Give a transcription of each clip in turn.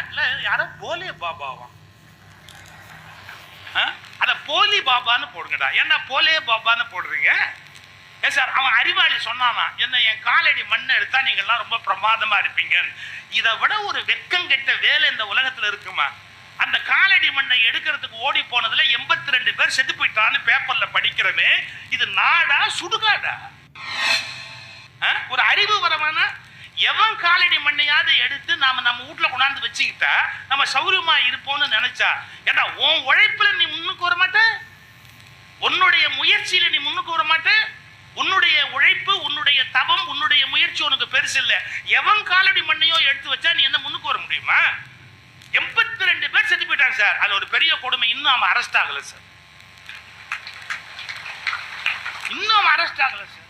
தமிழ்நாட்டில் யாரோ போலே பாபாவாம் ஆ? அத போலி பாபான்னு போடுங்கடா. என்ன போலே பாபான்னு போடுறீங்க? ஏ சார் அவன் அறிவாளி சொன்னானா என்ன என் காலடி மண் எடுத்தா நீங்கள்லாம் ரொம்ப பிரமாதமா இருப்பீங்க இதை விட ஒரு வெக்கம் கெட்ட வேலை இந்த உலகத்துல இருக்குமா? அந்த காலடி மண்ணை எடுக்கிறதுக்கு ஓடி போனதுல எண்பத்தி ரெண்டு பேர் செத்து போயிட்டான்னு பேப்பர்ல படிக்கிறமே இது நாடா சுடுகாடா? ஒரு அறிவு வரவானா எவன் காலடி மண்ணையாவது எடுத்து நாம நம்ம வீட்ல கொண்டாந்து வச்சுக்கிட்டா நம்ம சௌரியமா இருப்போம்னு நினைச்சா? ஏன்னா உன் உழைப்புல நீ முன்னுக்கு வர மாட்ட? உன்னுடைய முயற்சியில நீ முன்னுக்கு வர மாட்ட? உன்னுடைய உழைப்பு உன்னுடைய தவம் உன்னுடைய முயற்சி உனக்கு பெருசு இல்லை. எவன் காலடி மண்ணையோ எடுத்து வச்சா நீ என்ன முன்னுக்கு வர முடியுமா? எண்பத்தி ரெண்டு பேர் செத்து போயிட்டாங்க சார். அது ஒரு பெரிய கொடுமை இன்னும் அவன் அரெஸ்ட் ஆகல சார். இன்னும் அவன் அரெஸ்ட் ஆகல சார்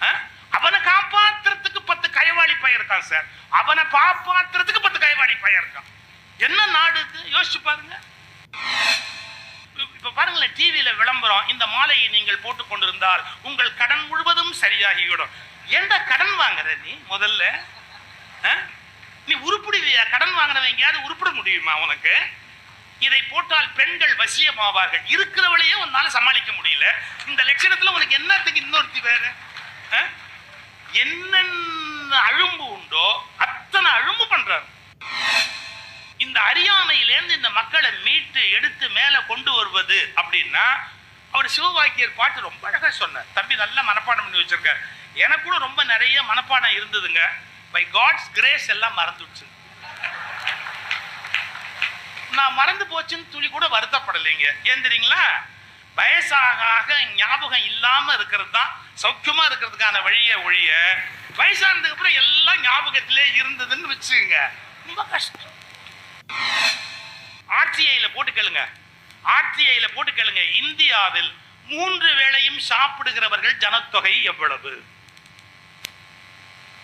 ஆ? அவனை காப்பாத்துறதுக்கு பத்து கைவாளி பையன் இருக்கான் சார். அவனை பாப்பாத்துறதுக்கு பத்து கைவாளி பையன் இருக்கான். என்ன நாடு இது? யோசிச்சு பாருங்க. இப்ப பாருங்களேன் டிவியில விளம்பரம் இந்த மாலையை நீங்கள் போட்டுக் கொண்டிருந்தால் உங்கள் கடன் முழுவதும் சரியாகிவிடும். எந்த கடன் வாங்குற நீ முதல்ல? நீ உருப்பிடுவியா? கடன் வாங்குறவன் எங்கேயாவது உருப்பிட முடியுமா உனக்கு? இதை போட்டால் பெண்கள் வசியமாவார்கள். இருக்கிறவளையே உன்னால சமாளிக்க முடியல. இந்த லட்சணத்துல உனக்கு என்னத்துக்கு இன்னொருத்தி வேறு? என்னென்ன அழும் மக்களை மீட்டு எடுத்து மேல கொண்டு வருவது அப்படின்னா அவர் சிவவாக்கியர் பாட்டு ரொம்ப அழகா சொன்னார். தம்பி நல்ல மனப்பாடம் பண்ணி வச்சிருக்காரு. எனக்கு கூட ரொம்ப நிறைய மனப்பாடம் இருந்ததுங்க. பை காட்ஸ் கிரேஸ் எல்லாம் மறந்துடுச்சு. நான் மறந்து போச்சுன்னு துளி கூட வருத்தப்படலைங்க. ஏந்திரிங்களா வயசாக ஞாபகம் இல்லாம இருக்கிறது தான் சௌக்கியமா இருக்கிறதுக்கான வழியை ஒழிய வயசானதுக்கு அப்புறம் எல்லாம் ஞாபகத்திலே இருந்ததுன்னு வச்சுங்க ரொம்ப கஷ்டம். போட்டு கேளுங்க. ஆர்டிஐல போட்டு கேளுங்க. இந்தியாவில் மூன்று வேளையும் சாப்பிடுகிறவர்கள் ஜனத்தொகை எவ்வளவு?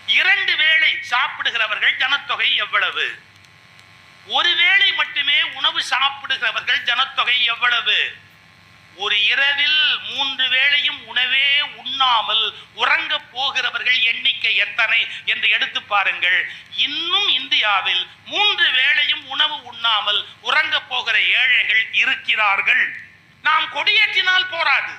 இரண்டு வேளை சாப்பிடுகிறவர்கள் ஜனத்தொகை எவ்வளவு? ஒரு வேளை மட்டுமே உணவு சாப்பிடுகிறவர்கள் ஜனத்தொகை எவ்வளவு? ஒரு இரவில் மூன்று வேளையும் உணவே உண்ணாமல் உறங்க போகிறவர்கள் எண்ணிக்கை எத்தனை என்று எடுத்து பாருங்கள். இன்னும் இந்தியாவில் மூன்று வேளையும் உணவு உண்ணாமல் உறங்க போகிற ஏழைகள் இருக்கிறார்கள். நாம் கொடியேற்றினால் போராது.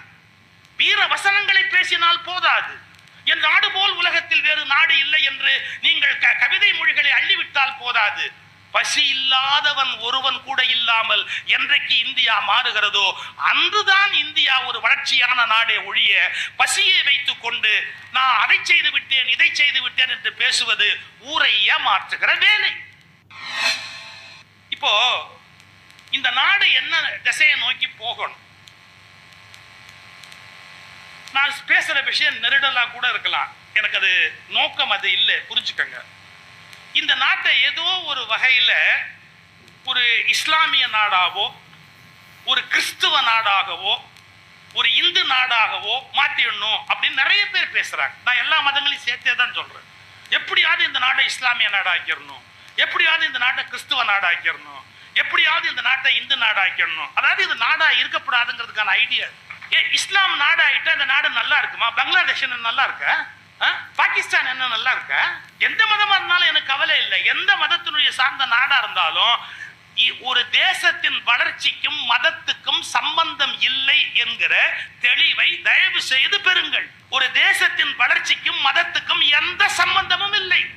வீர வசனங்களை பேசினால் போதாது. என் நாடு போல் உலகத்தில் வேறு நாடு இல்லை என்று நீங்கள் க- கவிதை மொழிகளை அள்ளிவிட்டால் போதாது. பசி இல்லாதவன் ஒருவன் கூட இல்லாமல் என்றைக்கு இந்தியா மாறுகிறதோ அன்றுதான் இந்தியா ஒரு வளர்ச்சியான நாடே ஒழிய பசியை வைத்துக் கொண்டு நான் அதை செய்து விட்டேன் இதை செய்து விட்டேன் என்று பேசுவது ஊரை ஏமாற்றுகிற வேலை. இப்போ இந்த நாடு என்ன திசையை நோக்கி போகணும்? நான் பேசுற விஷயம் நெருடலா கூட இருக்கலாம். எனக்கு அது நோக்கம் அது இல்லை புரிஞ்சுக்கங்க. இந்த நாட்டை ஏதோ ஒரு வகையில ஒரு இஸ்லாமிய நாடாவோ ஒரு கிறிஸ்துவ நாடாகவோ ஒரு இந்து நாடாகவோ மாத்திடணும் அப்படின்னு நிறைய பேர் பேசுறாங்க. நான் எல்லா மதங்களையும் சேர்த்தே தான் சொல்றேன். எப்படியாவது இந்த நாட்டை இஸ்லாமிய நாடாக்கிடணும். எப்படியாவது இந்த நாட்டை கிறிஸ்துவ நாடாக்கிடணும். எப்படியாவது இந்த நாட்டை இந்து நாடாக்கிடணும். அதாவது இது நாடா இருக்கக்கூடாதுங்கிறதுக்கான ஐடியா ஏ இஸ்லாம் நாடாயிட்டா இந்த நாடு நல்லா இருக்குமா? பங்களாதேஷ் என்ன நல்லா இருக்கா? ஆ? பாகிஸ்தான் என்ன நல்லா இருக்கா? எந்த மதமா இருந்தாலும் எனக்கு கவலை இல்லை. எந்த மதத்தினுடைய சார்ந்த நாடா இருந்தாலும் இ- ஒரு தேசத்தின் வளர்ச்சிக்கும் மதத்துக்கும் சம்பந்தம் இல்லை என்கிற தெளிவை தயவு செய்து பெறுங்கள். ஒரு தேசத்தின் வளர்ச்சிக்கும் மதத்துக்கும் எந்த சம்பந்தமும் இல்லை.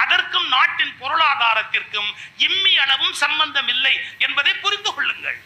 அதற்கும் நாட்டின் பொருளாதாரத்திற்கும் இம்மி அளவும் சம்பந்தம் இல்லை என்பதை புரிந்து கொள்ளுங்கள்.